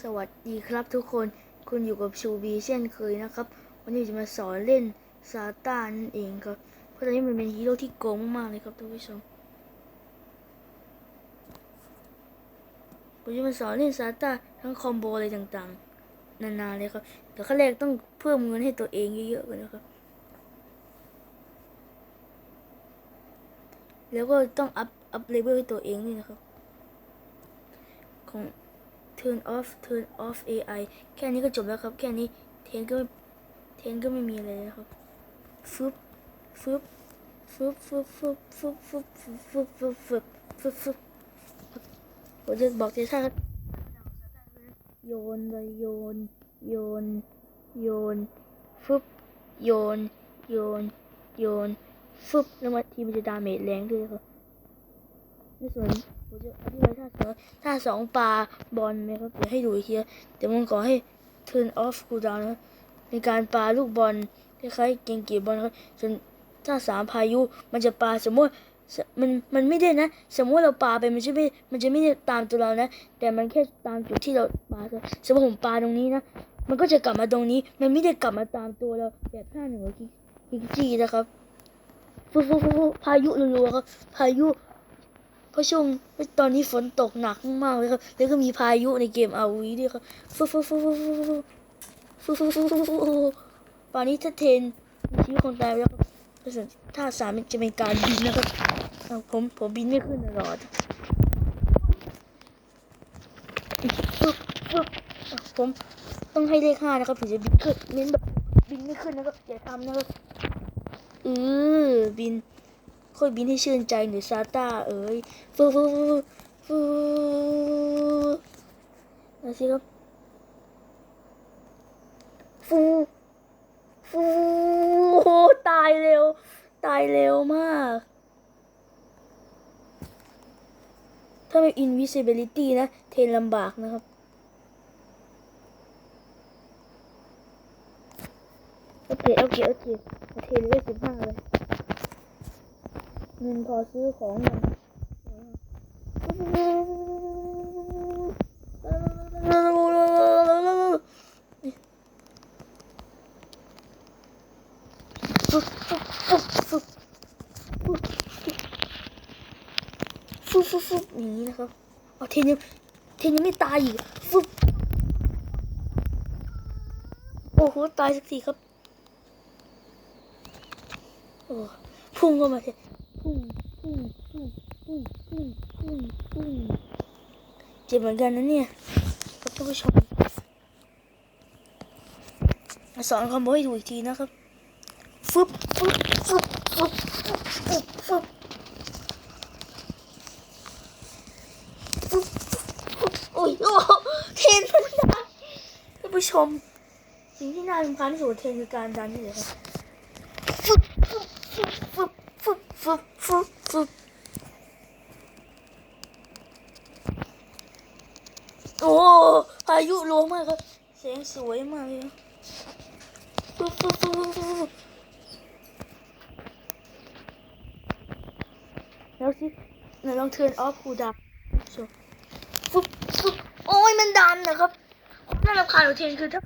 สวัสดีครับทุกคน คุณอยู่กับชูบีเช่นเคยนะครับ วันนี้จะมาสอนเล่นซาตานั่นเองครับ เพราะตอนนี้มันเป็นฮีโร่ที่โกงมากเลยครับท่านผู้ชมผมจะมาสอนเล่นซาต้าทั้งคอมโบอะไรต่างๆ นานาเลยครับ แต่ขั้นแรกต้องเพิ่มเงินให้ตัวเองเยอะๆก่อนนะครับ แล้วก็ต้องอัพอัพเลเวลให้ตัวเองนี่นะครับ ของ turn off turn off AI แค่นี้ก็จบแล้วครับ แค่นี้เทนก็ไม่เทนก็ไม่มีอะไรแล้วครับฟึบฟึบฟึบฟึบฟึบฟึบฟึบฟึบฟึบฟึบฟึบฟึบผมจะบอกเจซ่าครับโยนไปโยน โยน โยนฟึบโยน โยน โยนฟึบแล้วมาทีมันจะดาเมจแรงด้วยครับ ในส่วนผมจะอธิบายท่าสองท่าสองปลาบอลนะครับเดี๋ยวให้ดูอีกทีนะเดี๋ยวมันขอให้ turn off cooldown นะในการปลาลูกบอลคล้ายๆเกมเกีบอลครับส่วนท่าสามพายุมันจะปลาสมมติมันมันไม่ได้นะ สมมติเราปาไปมันจะไม่มันจะไม่ได้ตามตัวเรานะ แต่มันแค่ตามจุดที่เราปาสมมติผมปาตรงนี้นะ มันก็จะกลับมาตรงนี้ มันไม่ได้กลับมาตามตัวเราแบบท่าหนึ่งกิกจีนะครับฟูฟูฟูฟูพายุรัวๆครับพายุ เพราะช่วงตอนนี้ฝนตกหนักมากเลยครับ แล้วก็มีพายุในเกมอาวีด้วยครับฟูฟูฟูฟูฟูฟูฟูฟูฟูฟูฟูตอนนี้ถ้าเทนมีชีวิตคนตายแล้วครับส่วนท่าสามจะเป็นการบินนะครับผมผมบินไม่ขึ้นตลอดผมต้องให้เลขห้านะครับถึงจะบินขึ้นเน้นแบบบินไม่ขึ้นนะครับอย่าทำนะครับเออบิน ค่อยบินให้ชื่นใจหรือซาต้าเอ๋ยฟูฟูฟูฟูนะสิครับฟูฟูตายเร็ว ตายเร็วมาก ถ้าไม่ invisibility นะ เทนลำบากนะครับโอเค โอเค โอเค เทนเลขสิบห้าเลย เงินพอซื้อของยังฟึบฟึบฟึบฟึบฟึบฟึบฟึบอย่างนี้นะครับเอาเทนยังเทนยังไม่ตายอีกฟึบโอ้โหตายสักทีครับ โอ้พุ่งเข้ามาเถ จ็บเหมือนกันนะเนี่ยท่านผู้ชมสอนคอมโบให้ดูอีกทีนะครับฟึบฟึบฟึบฟึบฟึบฟึบฟึบโอ้ยโอ้เทนนดันท่านผู้ชม สิ่งที่น่ารำคาญที่สุดเทนคือการดันนี่แหละฟึบฟึบฟึบฟึบ ฟึบฟึบฟึบโอ้พายุลงมากครับแสงสวยมากเลยนะปุ๊บปุ๊บปุ๊บปุ๊บปุ๊บแล้วสิไหนลองเทิร์นออฟคูดับชมปุ๊บปุ๊บโอ้ยมันดันนะครับน่ารำคาญของเทนคือถ้า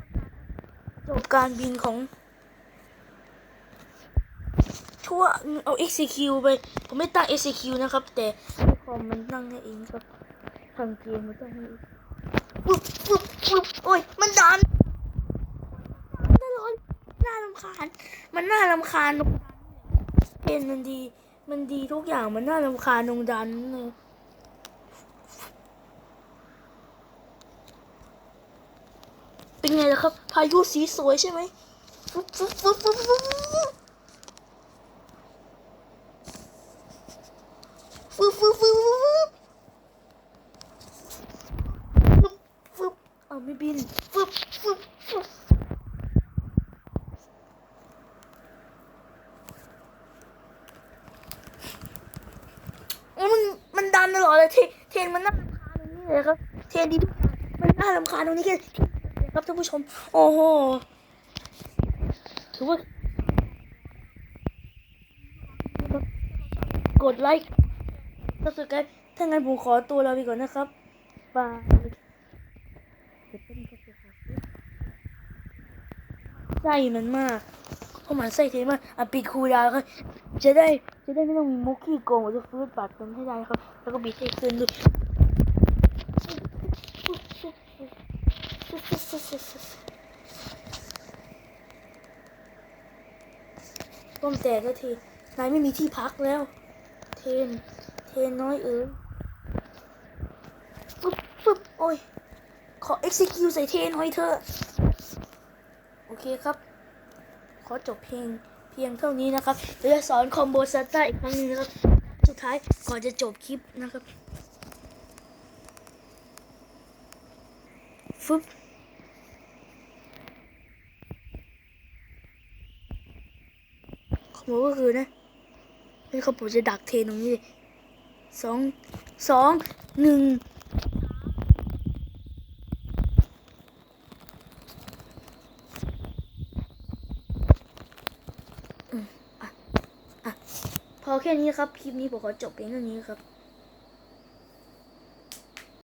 จบการบินของ ทั่วเอา execute ไป ผมไม่ตั้ง execute นะครับ แต่คอมมันตั้งให้เองครับทางเกมมันตั้งให้เองปุ๊บปุ๊บปุ๊บโอ้ย มันดันตลอดน่ารำคาญ มันน่ารำคาญตรงเพนมันดี มันดีทุกอย่างมันน่ารำคาญตรงดันเลยเป็นไงล่ะครับ พายุสีสวยใช่ไหมปุ๊บปุ๊บปุ๊บ ฟึบฟึบเอา ไม่บินฟึบฟึบฟึบโอ้มันมันดันตลอดเลยเทเทนมันน่ารำคาญตรงนี้เลยครับ เทนดีทุกอย่างมันน่ารำคาญตรงนี้แค่ครับท่านผู้ชม โอ้โหถือว่ากดไลค์ถ้าสุดกันถ้างั้นผมขอตัวลาไปก่อนนะครับบาย ดี๋ยวเพิ่มเข้าไปหาซิไส้มันมากเพราะมันไส้เทมากอะปิดคูดาวครับจะได้จะได้ไม่ต้องมีมุกขี้โกงจะฟื้นบัตรมันให้ได้ครับ แล้วก็บีให้ขึ้นด้วยต้มแตกก็ทีนายไม่มีที่พักแล้ว เทน เทนน้อยเอ๋ยปึ๊บปึ๊บโอ้ย ขอ execute ใส่เทนหน่อยเถอะโอเคครับ ขอจบเพลงเพียงเท่านี้นะครับเดี๋ยวจะสอนคอมโบซัตต้าอีกครั้งหนึงนะครับ สุดท้ายก่อนจะจบคลิปนะครับฟึบคอมโบก็คือนะนี่ครับจะดักเทนตรงนี้สองสองหนึ่ง พอแค่นี้ครับ คลิปนี้ผมขอจบเพียงเท่านี้ครับ